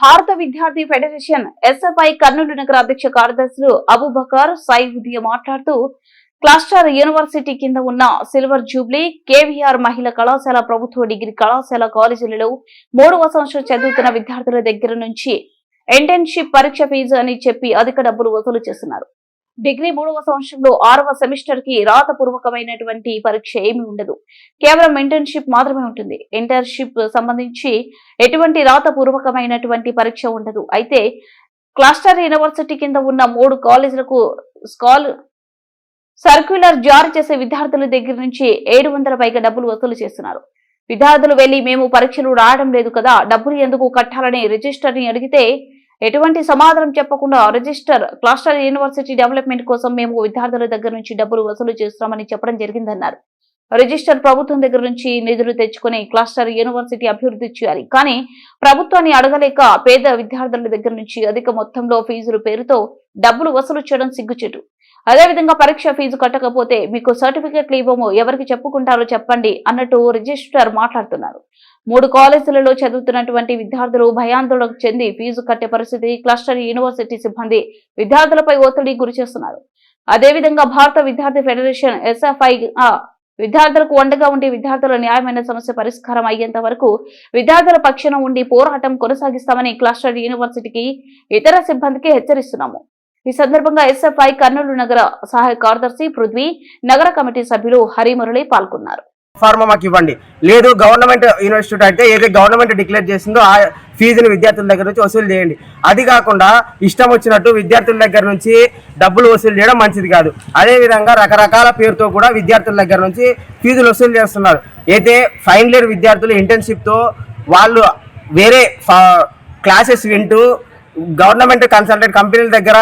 భారత విద్యార్థి federation SFI Kurnool నగర అధ్యక్ష కార్యదర్శులు అబుబకర్ సైవుద్య మాట్లాడుతూ క్లస్టర్ యూనివర్సిటీ కింద ఉన్న సిల్వర్ జూబ్లీ కేవీఆర్ మహిళా కళాశాల ప్రభుత్వ డిగ్రీ కళాశాల కాలేజీలలో మూడవ సంవత్సరం చదువుతున్న విద్యార్థుల దగ్గర నుంచి ఇంటర్న్షిప్ పరీక్ష ఫీజు అని చెప్పి అధిక డబ్బులు వసూలు చేస్తున్నారు. డిగ్రీ మూడవ సంవత్సరంలో ఆరవ సెమిస్టర్కి రాతపూర్వకమైనటువంటి పరీక్ష ఏమీ ఉండదు. కేవలం ఇంటర్న్షిప్ మాత్రమే ఉంటుంది. ఇంటర్న్షిప్ సంబంధించి ఎటువంటి రాతపూర్వకమైనటువంటి పరీక్ష ఉండదు. అయితే క్లస్టర్ యూనివర్సిటీ కింద ఉన్న మూడు కాలేజీలకు స్కాల్ సర్క్యులర్ జారీ చేసే విద్యార్థుల దగ్గర నుంచి ఏడు వందల పైగా డబ్బులు వసూలు చేస్తున్నారు. విద్యార్థులు వెళ్ళి మేము పరీక్షలు రాయడం లేదు కదా డబ్బులు ఎందుకు కట్టాలని రిజిస్టర్ని అడిగితే ఎటువంటి సమాధానం చెప్పకుండా రిజిస్టర్ క్లస్టర్ యూనివర్సిటీ డెవలప్మెంట్ కోసం మేము విద్యార్థుల దగ్గర నుంచి డబ్బులు వసూలు చేస్తామని చెప్పడం జరిగిందన్నారు. రిజిస్టర్ ప్రభుత్వం దగ్గర నుంచి నిధులు తెచ్చుకుని క్లస్టర్ యూనివర్సిటీ అభివృద్ధి చేయాలి. కానీ ప్రభుత్వాన్ని అడగలేక పేద విద్యార్థుల దగ్గర నుంచి అధిక మొత్తంలో ఫీజుల పేరుతో డబ్బులు వసూలు చేయడం సిగ్గుచేటు. అదేవిధంగా పరీక్ష ఫీజు కట్టకపోతే మీకు సర్టిఫికెట్లు ఇవ్వము ఎవరికి చెప్పుకుంటారో చెప్పండి అన్నట్టు రిజిస్టర్ మాట్లాడుతున్నారు. మూడు కాలేజీలలో చదువుతున్నటువంటి విద్యార్థులు భయాందోళనకు చెంది ఫీజు కట్టే పరిస్థితి క్లస్టర్ యూనివర్సిటీ సిబ్బంది విద్యార్థులపై ఒత్తిడి గురి చేస్తున్నారు. అదేవిధంగా భారత విద్యార్థి ఫెడరేషన్ ఎస్ఎఫ్ఐ విద్యార్థులకు వండగా ఉండి విద్యార్థుల న్యాయమైన సమస్య పరిష్కారం అయ్యేంత వరకు విద్యార్థుల పక్షాన ఉండి పోరాటం కొనసాగిస్తామని క్లస్టర్ యూనివర్సిటీకి ఇతర సిబ్బందికి హెచ్చరిస్తున్నాము. ఈ సందర్భంగా ఎస్ఎఫ్ఐ కర్నూలు నగర సహాయ కార్యదర్శి పృథ్వీ నగర కమిటీ సభ్యులు హరిమురళి పాల్గొన్నారు. ఫార్మా మాకు ఇవ్వండి. లేదు గవర్నమెంట్ యూనివర్సిటీ అయితే ఏదైతే గవర్నమెంట్ డిక్లేర్ చేసిందో ఆ ఫీజుని విద్యార్థుల దగ్గర నుంచి వసూలు చేయండి. అది కాకుండా ఇష్టం వచ్చినట్టు విద్యార్థుల దగ్గర నుంచి డబ్బులు వసూలు చేయడం మంచిది కాదు. అదేవిధంగా రకరకాల పేరుతో కూడా విద్యార్థుల దగ్గర నుంచి ఫీజులు వసూలు చేస్తున్నారు. అయితే ఫైనల్ ఇయర్ విద్యార్థులు ఇంటర్న్షిప్తో వాళ్ళు వేరే క్లాసెస్ వింటూ గవర్నమెంట్ కన్సల్టెంట్ కంపెనీల దగ్గర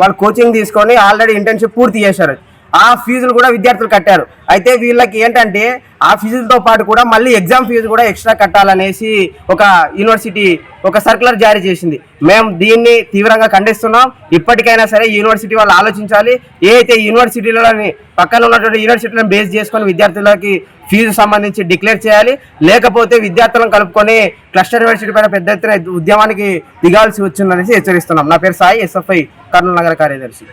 వాళ్ళు కోచింగ్ తీసుకొని ఆల్రెడీ ఇంటర్న్షిప్ పూర్తి చేశారు. ఆ ఫీజులు కూడా విద్యార్థులు కట్టారు. అయితే వీళ్ళకి ఏంటంటే ఆ ఫీజులతో పాటు కూడా మళ్ళీ ఎగ్జామ్ ఫీజు కూడా ఎక్స్ట్రా కట్టాలనేసి ఒక యూనివర్సిటీ ఒక సర్కులర్ జారీ చేసింది. మేము దీన్ని తీవ్రంగా ఖండిస్తున్నాం. ఇప్పటికైనా సరే యూనివర్సిటీ వాళ్ళు ఆలోచించాలి. ఏ అయితే యూనివర్సిటీలని పక్కన ఉన్నటువంటి యూనివర్సిటీలను బేస్ చేసుకొని విద్యార్థులకి ఫీజు సంబంధించి డిక్లేర్ చేయాలి. లేకపోతే విద్యార్థులను కలుపుకొని క్లస్టర్ యూనివర్సిటీ పైన పెద్ద ఎత్తున ఉద్యమానికి దిగాల్సి వచ్చిందనేసి హెచ్చరిస్తున్నాం. నా పేరు సాయి ఎస్ఎఫ్ఐ కర్నూలు నగర కార్యదర్శి.